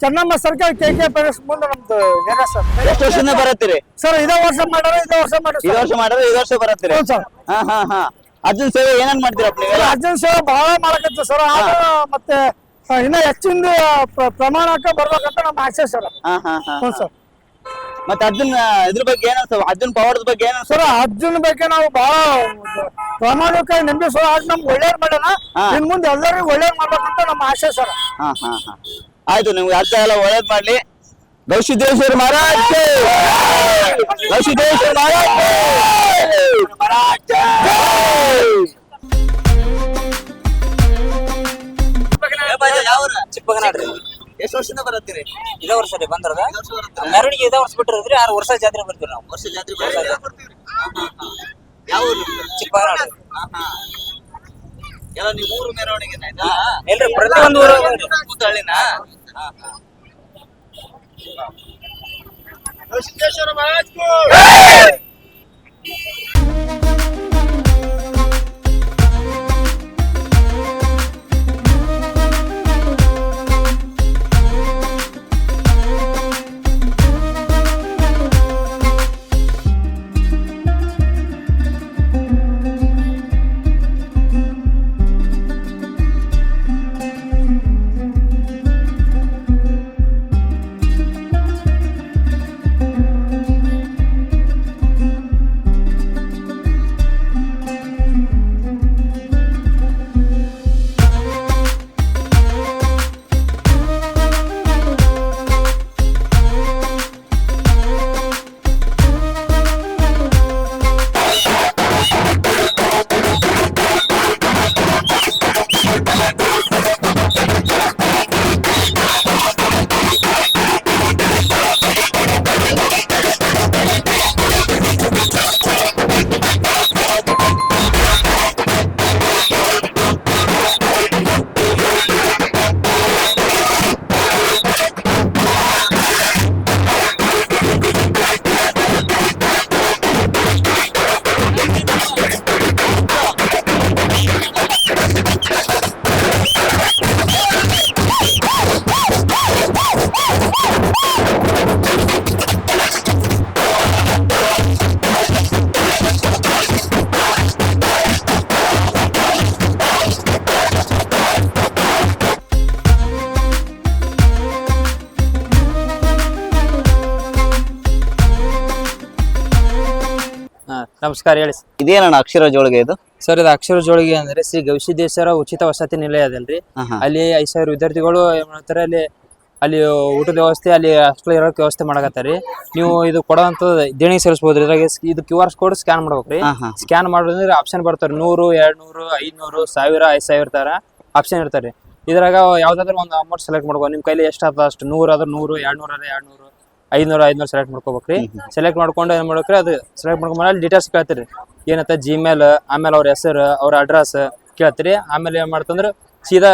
Chennamma circle K K palace ಮುಂದೆ ನಮ್ದು area sir? ಎಷ್ಟು ವರ್ಷದಿಂದ ಬರತ್ತೀರಿ? ಸರ್ ಇದೇ ವರ್ಷ ಮಾಡ್ಯಾರ ಇದೇ ವರ್ಷ ಮಾಡ್ಯಾರ ಈ ಸರ್. ವರ್ಷ ಮಾಡಿದ್ರೆ ಇದೇ ವರ್ಷ ಬರತ್ತೀರಿ? ಹ್ಞೂ ಸರ್. ಹಾ ಹಾ ಹಾ. ಅರ್ಜುನ್ ಸೇವೆ ಏನೇನ್ ಮಾಡ್ತೀರಪ್ಪ ನೀವು ಅರ್ಜುನ್ ಸೇವೆ ಬಹಳ ಮಾಡಕತ್ತೀವಿ ಸರ್. ಆದ್ರೆ ಮತ್ತೆ ಆ, ಇನ್ನ ಹೆಚ್ಚಿನ ಪ್ರಮಾಣಕ್ಕ ಬರ್ಬೇಕಂತ ನಮ್ಮ ಆಸೆ ಸರ್. ಹಾ ಹಾ ಹಾ ಹ್ಞೂ ಸರ್. ಮತ್ತೆ ಅರ್ಜುನ್ ಇದ್ರ ಬಗ್ಗೆ ಏನ ಅನ್ಸ ಅರ್ಜುನ್ ಪವರ್ ಬಗ್ಗೆ ಏನ್ ಅನ್ಸ ಸರ್ ಅರ್ಜುನ್ ಬಗ್ಗೆ ನಾವು ಬಹಳ ಪ್ರಮಾಣಕ್ಕ ನಂಬಿ ಸರ್ ಆಗ ನಮ್ಗೆ ಒಳ್ಳೇದ್ ಮಾಡೋಣ ಹಾ. ಇನ್ ಮುಂದೆ ಎಲ್ಲರಿಗೂ ಒಳ್ಳೇದ್ ಮಾಡ್ಬೇಕಂತ ನಮ್ಮ ಆಸೆ ಸರ್. ಹಾ ಹಾ ಹಾ. ಆಯ್ತು ನಿಮ್ಗೆ ಅರ್ಥ ಎಲ್ಲ ಒಳ್ಳೇದ್ ಮಾಡ್ಲಿ. ಗೌಸಿದ್ದೇಶ್ವರ ಮಹಾರಾಜ್ ಕೇ! ಗೌಸಿದ್ದೇಶ್ವರ ಮಹಾರಾಜ್! ಚಿಕ್ಕಬಗನಾಡ್ರಿ ಎಷ್ಟು ವರ್ಷದಿಂದ ಬರತ್ತೀರಿ? ಇದೇ ವರ್ಷ ರೀ ಬಂದ್ರದ. ಮೆರವಣಿಗೆ ಇದೇ ವರ್ಷ ಬಿಟ್ಟಿರೋದ್ರಿ ಆರು ವರ್ಷ ಜಾತ್ರೆ ಬರ್ತೀವಿ ನಾವು. ವರ್ಷ ಜಾತ್ರೆ ಯಾವ? ಚಿಕ್ಕಬಗನಾಡ್ರಿ. ಎಲ್ಲ ನೀವು ಊರು ಮೆರವಣಿಗೆ ಇಲ್ರಿ ಪ್ರತಿ ಒಂದು ಊರು ಕೂತಳ್ಳಿನ? ಗೌಸಿದ್ದೇಶ್ವರ ಮಹಾರಾಜ್ ಕೋ! ಹಾ, ನಮಸ್ಕಾರ ಹೇಳಿ ಸರ್. ಇದೇನಣ್ಣ ಅಕ್ಷರ ಜೋಳಿಗೆ ಇದು? ಸರ್ ಇದು ಅಕ್ಷರ ಜೋಳಿಗೆ ಅಂದ್ರೆ ಶ್ರೀ ಗವಿಸಿದ್ದೇಶ್ವರ ಉಚಿತ ವಸತಿ ನಿಲಯ ಅದಲ್ರಿ ಹಾ, ಹಾ. ಅಲ್ಲಿ ಐದ್ ಸಾವಿರ ವಿದ್ಯಾರ್ಥಿಗಳು ಏನ್ ಮಾಡ್ತಾರೆ ಅಲ್ಲಿ ಅಲ್ಲಿ ಊಟದ ವ್ಯವಸ್ಥೆ ಅಲ್ಲಿ ಹಾಸ್ಟೆಲ್ ಇರೋಕೆ ವ್ಯವಸ್ಥೆ ಮಾಡಕತ್ತಾರಿ. ನೀವು ಇದು ಕೊಡೋಂತ ದೇಣಿಗೆ ಸೇರಿಸಬಹುದು ಇದ್ರಾಗ ಸ್- ಇದು ಕ್ಯೂ ಆರ್ ಕೋಡ್ ಸ್ಕ್ಯಾನ್ ಮಾಡ್ಬೇಕ್ರಿ. ಹಾ, ಹಾ. ಸ್ಕ್ಯಾನ್ ಮಾಡೋದಂದ್ರೆ ಆಪ್ಷನ್ ಬರ್ತಾರೆ. ನೂರು ಎರಡ್ ನೂರು ಐದ್ನೂರು ಸಾವಿರ ಐದ್ ಸಾವಿರ ತರ ಆಪ್ಷನ್ ಇರ್ತಾರೆ. ಇದ್ರಾಗ ಯಾವ್ದಾದ್ರು ಒಂದು ಅಮೌಂಟ್ ಸೆಲೆಕ್ಟ್ ಮಾಡ್ಬೋದು. ನಿಮ್ ಕೈಲಿ ಎಷ್ಟು ಅಷ್ಟು ನೂರ ಆದ್ರೆ ನೂರು ಎರಡ್ ನೂರ ಎರಡ್ ನೂರು ಐದ್ನೂರು ಐದ್ನೂರು ಸೆಲೆಕ್ಟ್ ಮಾಡ್ಕೋಬೇಕ್ರಿ. ಸೆಲೆಕ್ಟ್ ಮಾಡ್ಕೊಂಡು ಏನ್ ಮಾಡ್ಬೇಕ್ರಿ? ಅದು ಸೆಲೆಕ್ಟ್ ಮಾಡ್ಕೊಂಡ್ ಮೇಲೆ ಡೀಟೇಲ್ಸ್ ಕೇಳ್ತೀರಿ. ಏನತ್ತ ಜಿಮೇಲ್ ಆಮೇಲೆ ಅವ್ರ ಹೆಸರು ಅವ್ರ ಅಡ್ರೆಸ್ ಕೇಳ್ತೀರಿ. ಆಮೇಲೆ ಏನ್ ಮಾಡ್ತಂದ್ರ ಸೀದಾ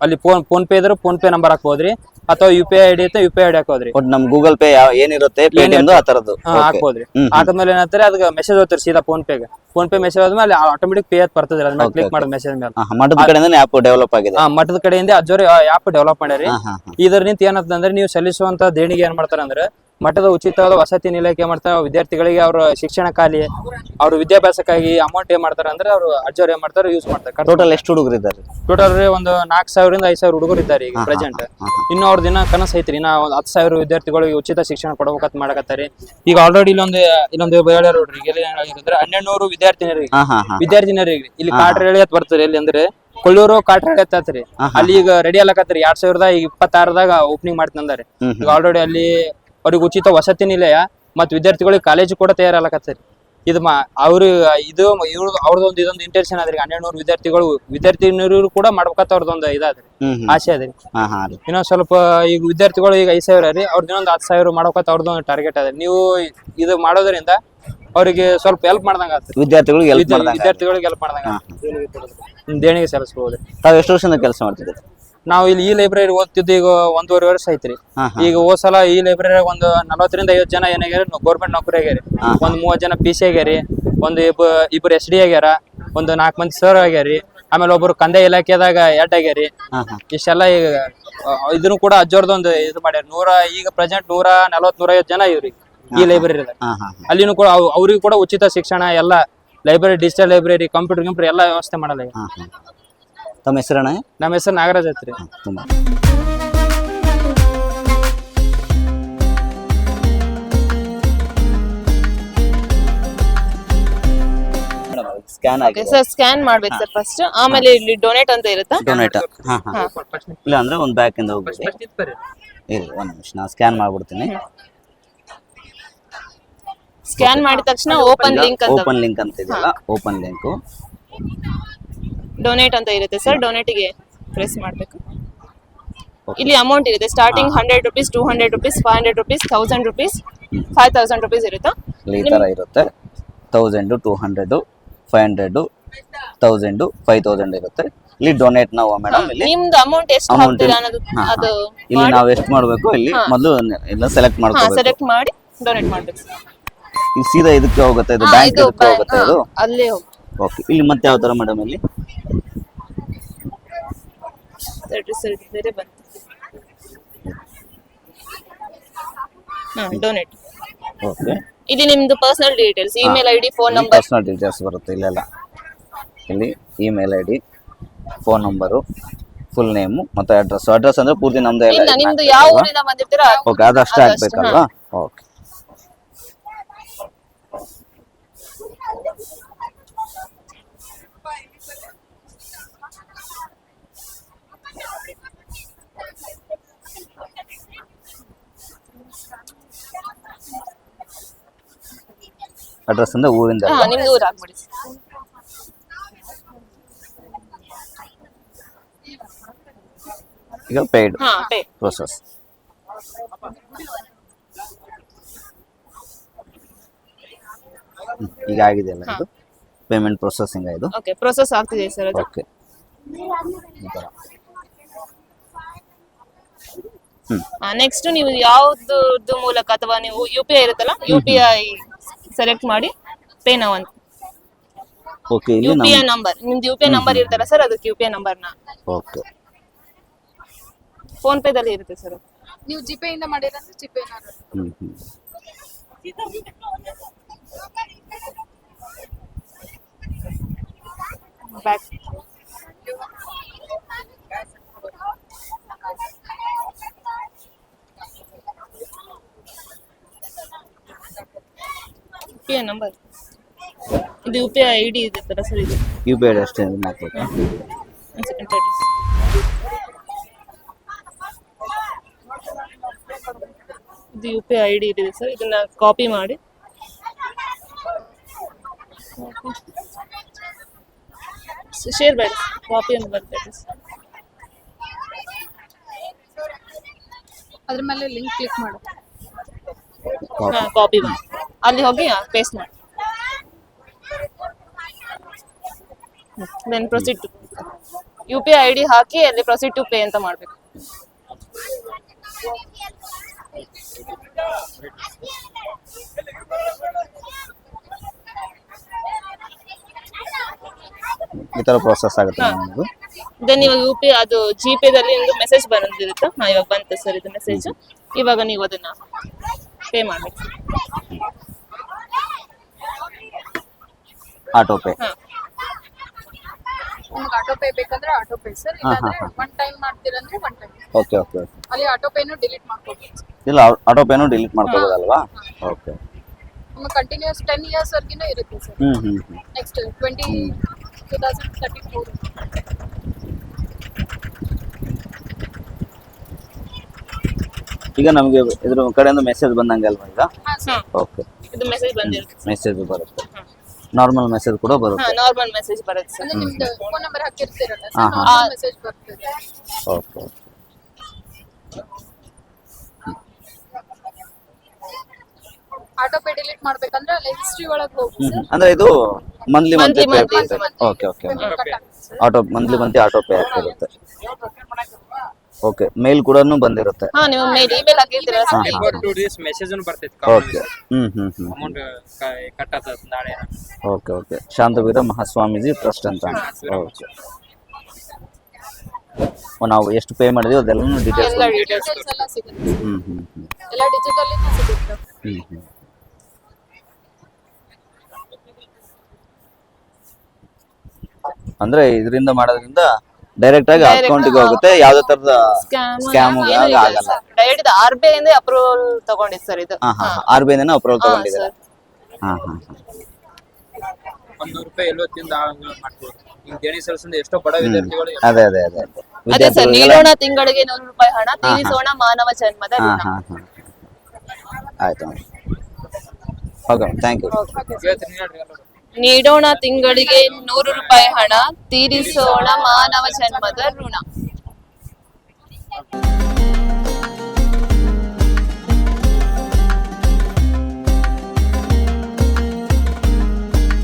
ಅಲ್ಲಿ ಫೋನ್ ಫೋನ್ ಪೇ ಇದ್ರೆ ಫೋನ್ ಪೇ ನಂಬರ್ ಹಾಕ್ಬೋದ್ರಿ? ಅಥವಾ ಯು ಪಿ ಐ ಐಡಿ ಐತೆ ಯು ಪಿ ಐ ಐಡಿ ಹಾಕೋದ್ರಿ? ನಮ್ ಗೂಗಲ್ ಪೇ ಯಾವ ಏನಿರುತ್ತೆ ಪೇಟಿಎಂ ಆ ತರದ್ದು ಹಾ. ಹಾಕ್ಬೋದ್ರಿ. ಹಾಕದ್ಮೇಲೆ ಅದಕ್ಕೆ ಮೆಸೇಜ್ ಹೋಗ್ತಾರೆ ಸೀದಾ ಫೋನ್ ಪೇಗೆ ಫೋನ್ ಪೇ ಮೆಸೇಜ್ ಆದ್ಮೇಲೆ ಆಟೋಮೆಟಿಕ್ ಪೇ ಅಂತ ಬರ್ತದ್ರಿ ಅದನ್ನ ಕ್ಲಿಕ್ ಮಾಡೋ ಮಾಡೋದು ಮೆಸೇಜ್ ಮೇಲೆ ಮಠದ ಕಡೆಯಿಂದ ಆಪ್ ಡೆವಲಪ್ ಆಗಿದೆ. ಮಠದ ಕಡೆಯಿಂದ ಅಜ್ಜೋರಿ ಆಪ್ ಡೆವಲಪ್ ಮಾಡ್ಯಾರಿ. ಹಾ, ಹಾ, ಹಾ. ಇದರಿಂದ ಏನಂತಂದ್ರೆ ನೀವು ಸಲ್ಲಿಸುವಂತ ದೇಣಿಗೆ ಏನ್ ಮಾಡ್ತಾರೆ ಅಂದ್ರೆ ಮಠದ ಉಚಿತವಾದ ವಸತಿ ನಿಲಯಕ್ಕೆ ಏನ್ ಮಾಡ್ತಾರೆ ವಿದ್ಯಾರ್ಥಿಗಳಿಗೆ ಅವ್ರ ಶಿಕ್ಷಣಕ್ಕಾಗಿ ಅವ್ರ ವಿದ್ಯಾಭ್ಯಾಸಕ್ಕಾಗಿ ಅಮೌಂಟ್ ಏನ್ ಮಾಡ್ತಾರೆ ಅಂದ್ರೆ ಅವರು ಅಜ್ಜವ್ರು ಏನ್ ಮಾಡ್ತಾರೆ ಯೂಸ್ ಮಾಡ್ತಾರೆ. ಟೋಟಲ್ ಎಷ್ಟು ಹುಡುಗರು ಇದ್ದಾರೆ? ಟೋಟಲ್ ಒಂದು ನಾಲ್ಕು ಸಾವಿರದಿಂದ ಐದು ಸಾವಿರ ಹುಡುಗರು ಇದ್ದಾರೆ ಈಗ ಪ್ರೆಸೆಂಟ್ ಇನ್ನು ಅವ್ರ ದಿನ ಕನಸು ಐತ್ರಿ ಇನ್ನ ಒಂದ್ ಹತ್ತು ಸಾವಿರ ವಿದ್ಯಾರ್ಥಿಗಳಿಗೆ ಉಚಿತ ಶಿಕ್ಷಣ ಕೊಡಬೇಕಂತ ಮಾಡಕತ್ತಾರೆ. ಈಗ ಆಲ್ರೆಡಿ ಇಲ್ಲೊಂದು ಇಲ್ಲೊಂದು ಹೇಳ್ಯಾರ ನೋಡ್ರಿ ಇಲ್ಲಿ ಏನ್ ಹೇಳಿದ್ರೆ ಹನ್ನೆರಡು ನೂರು ವಿದ್ಯಾರ್ಥಿನಿಯರಿಗೆ ವಿದ್ಯಾರ್ಥಿನಿಯರಿಗೆ ಇಲ್ಲಿ ಕಾಟ್ರಹಳ್ಳಿ ಅಂತ ಬರ್ತಾರೆ ಎಲ್ಲಿ ಅಂದ್ರೆ ಕೊಳ್ಳೂರು ಕಾಟ್ರ ಅಲ್ಲಿ ಈಗ ರೆಡಿ ಅಲ್ಲಕತ್ರಿ ಎರಡ್ ಸಾವಿರದ ಈಗ ಇಪ್ಪತ್ತಾರದಾಗ ಓಪನಿಂಗ್ ಮಾಡ್ತಂದಾರೆ. ಈಗ ಆಲ್ರೆಡಿ ಅಲ್ಲಿ ಅವ್ರಿಗೆ ಉಚಿತ ವಸತಿ ನಿಲಯ ಮತ್ತು ವಿದ್ಯಾರ್ಥಿಗಳಿಗೆ ಕಾಲೇಜು ಕೂಡ ತಯಾರಲ್ಲಕತ್ತಾರೆ ಇದು ಮಾ ಅವ್ರ ಇದು ಇವ್ರ ಅವ್ರದೊಂದು ಇದೊಂದು ಇಂಟೆನ್ಷನ್ ಅದ್ರಿ ಹನ್ನೆರಡು ನೂರು ವಿದ್ಯಾರ್ಥಿಗಳು ವಿದ್ಯಾರ್ಥಿನಿಯರು ಕೂಡ ಮಾಡ್ಬೇಕಂತ ಅವ್ರದೊಂದು ಇದಾದ್ರಿ. ಆಸೆ ಅದ್ರಿ ಇನ್ನೊಂದ್ ಸ್ವಲ್ಪ ಈಗ ವಿದ್ಯಾರ್ಥಿಗಳು ಈಗ ಐದ್ ಸಾವಿರ ರೀ ಅವ್ರದ್ದು ಇನ್ನೊಂದು ಹತ್ತು ಸಾವಿರ ಮಾಡ್ಬೇಕಂತ ಅವ್ರದ್ದೊಂದು ಟಾರ್ಗೆಟ್ ಅದ ನೀವು ಇದು ಮಾಡೋದ್ರಿಂದ ಅವರಿಗೆ ಸ್ವಲ್ಪ ಹೆಲ್ಪ್ ಮಾಡ್ದಂಗ ವಿದ್ಯಾರ್ಥಿಗಳಿಗೆ ಹೆಲ್ಪ್ ವಿದ್ಯಾ- ಮಾಡ್ದಂಗ ವಿದ್ಯಾರ್ಥಿಗಳಿಗೆ ಹೆಲ್ಪ್ ಮಾಡ್ದಂಗ. ದೇಣಿಗೆ ಸಲ್ಲಿಸಬಹುದು ತಾವು ಎಷ್ಟು ವರ್ಷದಿಂದ ಕೆಲಸ ಮಾಡ್ತಿದ್ದೀರಿ? ನಾವು ಇಲ್ಲಿ ಈ ಲೈಬ್ರರಿ ಓದ್ತಿದ್ದು ಈಗ ಒಂದೂವರೆ ವರ್ಷ ಐತ್ರಿ ಈಗ ಹೋದ್ ಸಲ ಈ ಲೈಬ್ರರಿ ಒಂದು ನಲವತ್ತರಿಂದ ಐವತ್ತು ಜನ ಏನಾಗ್ಯಾರ ಗೌರ್ಮೆಂಟ್ ನೌಕರಿ ಆಗ್ಯಾರಿ. ಒಂದ್ ಮೂವತ್ ಜನ ಪಿ ಸಿ ಆಗ್ಯಾರಿ ಒಂದು ಇಬ್ಬ ಇಬ್ರು ಎಸ್ ಡಿ ಆಗ್ಯಾರ ಒಂದು ನಾಲ್ಕ್ ಮಂದಿ ಸರ್ ಆಗ್ಯಾರಿ ಆಮೇಲೆ ಒಬ್ರು ಕಂದೆ ಇಲಾಖೆದಾಗ ಎಡ್ ಆಗ್ಯಾರಿ. ಇಷ್ಟೆಲ್ಲ ಈಗ ಇದನ್ನು ಕೂಡ ಅಜ್ಜೋರ್ದೊಂದು ಇದು ಮಾಡ್ಯಾರ. ನೂರ ಈಗ ಪ್ರೆಸೆಂಟ್ ನೂರ ನಲವತ್ ನೂರ ಐವತ್ತು ಜನ ಇವ್ರಿ ಈ ಲೈಬ್ರರಿ ಅಲ್ಲಿನೂ ಕೂಡ ಅವ್- ಅವ್ರಿಗೂ ಕೂಡ ಉಚಿತ ಶಿಕ್ಷಣ ಎಲ್ಲ library digital library computer computer ಎಲ್ಲ ವ್ಯವಸ್ಥೆ ಮಾಡಲ್ಲ ತಮ್ಮ ಹೆಸರಣ್ಣ ನಮ್ಮ ಹೆಸರು ನಾಗರಾಜ್ ಐತ್ರಿ ತುಂಬ. ಸ್ಕ್ಯಾನ್ ಆಗಿದೆ. ಸರ್ ಸ್ಕ್ಯಾನ್ ಮಾಡ್ಬೇಕು ಸರ್ ಫಸ್ಟ್ ಆಮೇಲೆ ಇಲ್ಲಿ ಡೊನೇಟ್ ಅಂತ ಇರುತ್ತಾ? ಡೊನೇಟ್ ಹಾ ಹಾ. ಇಲ್ಲ ಅಂದ್ರೆ ಒಂದು ಬ್ಯಾಕ್ ಇಂದ ಹೋಗ್ಬಿಡಿ ಇರಿ ಒಂದ್ ನಿಮಿಷ ನಾ ಸ್ಕ್ಯಾನ್ ಮಾಡ್ಬಿಡ್ತೀನಿ. ಸ್ಕ್ಯಾನ್ ಮಾಡಿದ ತಕ್ಷಣ ಓಪನ್ ಲಿಂಕ್ ಅಂತ ಓಪನ್ ಲಿಂಕ್ ಅಂತ ಇದೆಯಲ್ಲ ಓಪನ್ ಲಿಂಕ್ ಡೊನೇಟ್ ಅಂತ ಇರುತ್ತೆ ಸರ್ ಡೊನೇಟಿಗೆ ಪ್ರೆಸ್ ಮಾಡಬೇಕು. ಇಲ್ಲಿ ಅಮೌಂಟ್ ಇರುತ್ತೆ. Starting hundred rupees two hundred rupees five hundred rupees thousand rupees five thousand rupees ಇರುತ್ತೆ? ಈ ತರ ಇರುತ್ತೆ. Thousand two hundred five hundred thousand five thousand ಇರುತ್ತೆ. ಇಲ್ಲಿ ಡೊನೇಟ್ ನಾವು ಮೇಡಮ್ ಇಲ್ಲಿ ನಿಮ್ದು ಅಮೌಂಟ್ ಎಷ್ಟು ಅಮೌಂಟ್ ಹಾಕ್ತೀರಾ ಅನ್ನೋದು ಅದು ಇಲ್ಲಿ ನಾವು ಎಷ್ಟು ಮಾಡಬೇಕು ಇಲ್ಲಿ ಮೊದಲು ಎಲ್ಲ ಸೆಲೆಕ್ಟ್ ಹಾ ಮಾಡ್ಕೋಬೇಕು. ಸೆಲೆಕ್ಟ್ ಮಾಡಿ ಡೊನೇಟ್ ಮಾಡ್ಬೇಕು. sir. ಈಗ ಸೀದಾ ಇದಕ್ಕೆ ಹೋಗುತ್ತೆ ಇದು ಹಾ, ಬ್ಯಾಂಕ್ ಇದು ಇದಕ್ಕೆ ಬ್ಯಾಂಕ್ ಹೋಗುತ್ತೆ ಇದು? ಅಲ್ಲೇ ಹೋಗಿ ಓಕೆ ಇಲ್ಲಿ ಮತ್ತೆ ಯಾವ ತರ ಮೇಡಮ್ ಇಲ್ಲಿ ಸರ್ ಬೇರೆ ಬಂತು. ಹಾ ಡೊನೇಟ್ ಓಕೆ ಇಲ್ಲಿ ನಿಮ್ದು personal details email I D phone number personal details ಬರುತ್ತೆ ಇಲ್ಲೆಲ್ಲ ಇಲ್ಲಿ. Email I D phone number full name ಮತ್ತೆ ಅಡ್ರೆಸ್ ಅಡ್ರೆಸ್ ಅಂದ್ರೆ ಪೂರ್ತಿ ನಮ್ದೇ ಇಲ್ಲ ನಿಮ್ದು ಯಾವ ಊರಿಂದ ಬಂದಿರ್ತೀರಾ ಓಕೆ ಅದಷ್ಟೇ, ಹಾಕ್ಬೇಕಲ್ವಾ ಓಕೆ ಅಡ್ರೆಸ್ ಅಂದ್ರೆ ಊರಿಂದ ಹಾ ನಿಮ್ದು ಊರು ಹಾಕ್ಬಿಡಿ ಈಗ ಪೇಯ್ಡ್ ಹಾ ಪೇ ಪ್ರೋಸೆಸ್ ಈಗ ಆಗಿದೆಯಲ್ಲ ಇದು? ಪೇಮೆಂಟ್ ಪ್ರೊಸೆಸಿಂಗ್ ಇದು? ಓಕೆ ಪ್ರೊಸೆಸ್ ಆಗ್ತಿದೆ ಸರ್ ಅದು. ಓಕೆ ನೆಕ್ಸ್ಟ್ ನೀವು ಯಾವ್ದು ಮೂಲಕ ಅಥವಾ ನೀವು ಯು ಪಿ ಐ ಇರುತ್ತಲ್ಲ? ಯು ಪಿ ಐ ಸೆಲೆಕ್ಟ್ ಮಾಡಿ ಪೇ ನಾವು ಅಂತ. ಓಕೆ ಯು ಇಲ್ಲಿ ಪಿ ಐ ನಂಬರ್ ನಿಮ್ದು ಯು ಪಿ ಐ ನಂಬರ್ ಇರ್ತಲ್ಲ ಸರ್ ಅದಕ್ಕೆ ಯು ಪಿ ಐ ನಂಬರ್ನ ಓಕೆ ಫೋನ್ ಪೇದಲ್ಲಿ ಇರುತ್ತೆ ಸರ್ ನೀವು ಜಿಪೇ ಇಂದ ಮಾಡಿರಂದ್ರೆ ಜಿಪೇ ಹ್ಞೂ ಹ್ಞೂ ಬ್ಯಾಕ್ ಪಿ ಐ ನಂಬರ್. ಇದು U P I I D ಇರುತ್ತಲ್ಲ ಸರ್ ಇದು. ಯು ಪಿ ಐ ಅಷ್ಟೇ ಇದು ಮಾಡ್ಬೇಕಾ ಒಂದು ಸೆಕೆಂಡ್ ತರ್ಟಿ ಇದು U P I I D ಇದೆ ಸರ್ ಇದನ್ನ ಕಾಪಿ ಮಾಡಿ. ಶೇರ್ ಬೇಡ ಕಾಪಿ ಅಂತ ಸರ್. ಅದ್ರ ಮೇಲೆ ಲಿಂಕ್ ಕ್ಲಿಕ್ ಮಾಡು. ಹಾ ಕಾಪಿ ಮಾಡಿ. ಅಲ್ಲಿ ಹೋಗಿ ಪೇಸ್ಟ್ ಮಾಡಿ. Then proceed to U P I I D ಹಾಕಿ ಅಲ್ಲಿ ಪ್ರೊಸೀಡ್ ಟು ಪೇ ಅಂತ ಮಾಡಬೇಕು. ಈ ತರ ಪ್ರೊಸೆಸ್ ಆಗುತ್ತೆ ನಮ್ಮದು ದೆನ್ ಇವಾಗ ಯು ಪಿ ಅದು ಜಿ ದಲ್ಲಿ ಒಂದು ಮೆಸೇಜ್ ಬಂದಿರುತ್ತೆ. ಇವಾಗ ಬಂತು ಸರ್ ಇದು ಮೆಸೇಜ್ ಇವಾಗ ನೀವು ಅದನ್ನ ಪೇ ಮಾಡ್ಬೇಕು. ಆಟೋ ಪೇ ನಿಮ್ಗೆ ಆಟೋ ಪೇ ಬೇಕಂದ್ರೆ ಆಟೋ ಪೇ ಸರ್ ಇಲ್ಲಾಂದ್ರೆ one time ಮಾಡ್ತೀರಂದ್ರೆ one time okay okay okay ಅಲ್ಲಿ ಆಟೋ ಪೇನು ಡಿಲೀಟ್ ಮಾಡ್ಕೋಬೇಕು ಇಲ್ಲ ಆಟೋ ಪೇನು ಡಿಲೀಟ್ ಮಾಡ್ಕೋಬೋದಲ್ವಾ? ಓಕೆ ನಿಮ್ಗೆ ಕಂಟಿನ್ಯೂಸ್ ಟೆನ್ ಇಯರ್ಸ್ ವರ್ಗಿನ ಇರುತ್ತೆ ಸರ್ ಹ್ಞೂ ಹ್ಞೂ next twenty two thousand thirty four ಈಗ ನಮಗೆ ಇದ್ರ ಕಡೆಯಿಂದ ಮೆಸೇಜ್ ಬಂದಂಗೆ ಅಲ್ವಾ ಈಗ? ಹಾಂ ಸರ್ ಓಕೆ ಇದು ಮೆಸೇಜ್ ಬಂದಿರುತ್ತೆ ಮೆಸೇಜ್ ಬರುತ್ತೆ. ನಾರ್ಮಲ್ ಮೆಸೇಜ್ ಕೂಡ ಹಾ ಬರುತ್ತೆ ನಾರ್ಮಲ್ ಮೆಸೇಜ್ ಬರುತ್ತೆ ಸರ್ ನಿಮ್ದು ಫೋನ್ ನಂಬರ್ ಹಾಕಿರ್ತೀರಲ್ಲ ಸರ್ ಆ ಮೆಸೇಜ್ ಬರ್ತದೆ. ಓಕೆ ಆಟೋ ಪೇ ಡಿಲೀಟ್ ಮಾಡ್ಬೇಕಂದ್ರೆ ಅಲ್ಲಿ ಹಿಸ್ಟ್ರಿ ಒಳಗೆ ಹೋಗಿ ಸರ್ ಅಂದ್ರೆ ಇದು monthly monthly pay okay okay auto monthly monthly auto pay ಆಗ್ತಿರುತ್ತೆ. ಓಕೆ ಮೇಲ್ ಕೂಡ ಬಂದಿರುತ್ತೆ. ಹಾ ನೀವು ಮೇಲ್ ಇಮೇಲ್ ಹಾಕಿರ್ತೀರಲ್ಲ ಹಾ, ಸರ್. ಹಾ. ಡೇಸ್ ಮೆಸೇಜ್ ಬರ್ತೈತಿ ಓಕೆ ಹ್ಮ್ ಹ್ಮ್ ಹ್ಮ್. ಅಮೌಂಟ್ ಕಟ್ ಆಗ್ತದ ನಾಳೆ. Okay okay. Shantaveera Mahaswamiji trust ಅಂತ ಓಕೆ. ನಾವು ಎಷ್ಟು ಪೇ ಮಾಡಿದೀವಿ ಅದೆಲ್ಲ ಡೀಟೇಲ್ಸ್ ಎಲ್ಲ ಡೀಟೇಲ್ಸ್ Details ಎಲ್ಲ ಸಿಗುತ್ತೆ. ಹ್ಮ್ ಹ್ಮ್ ಹ್ಮ್. ಎಲ್ಲ ಡಿಜಿಟಲ್ ಸಿಗುತ್ತೆ. ಹ್ಮ್ ಹ್ಮ್. ಅಂದ್ರೆ ಇದರಿಂದ ಮಾಡೋದ್ರಿಂದ ಡೈರೆಕ್ಟ್ ಆಗಿ ಅಕೌಂಟ್ ಅಕೌಂಟಿಗೆ ಹೋಗುತ್ತೆ. ಯಾವ್ದೇ ತರದ ಸ್ಕ್ಯಾಮ್ ಆಗಲ್ಲ. Direct R B I approval ತಗೊಂಡಿದ್ sir ಇದು. ಆರ್ ಬಿ ಐನ ಅಪ್ರೂವಲ್ ತಗೊಂಡಿದ್ದಾರೆ? sir. ಹಾ ಹಾ ಒಂದ್ ರೂಪಾಯಿ ಎಲ್ಲೋ ತಿಂದ ಮಾಡ್ಬೋದು. ಈಗ ದೇಣಿ ಸಲ್ಲಿಸಿದ ಎಷ್ಟೋ ಬಡ ವಿದ್ಯಾರ್ಥಿಗಳು ಅದೇ ಅದೇ ಅದೇ ಅದೇ. ಅದೇ ಸರ್ ನೀಡೋಣ ತಿಂಗಳಿಗೆ ನೂರು ರೂಪಾಯಿ ಹಣ ತೀರಿಸೋಣ ಮಾನವ ಜನ್ಮದ ಆಯ್ತು ಓಕೆ ಥ್ಯಾಂಕ್ ಯು. ನೀಡೋಣ ತಿಂಗಳಿಗೆ ನೂರು ರೂಪಾಯಿ ಹಣ ತೀರಿಸೋಣ ಮಾನವ ಜನ್ಮದ ಋಣ.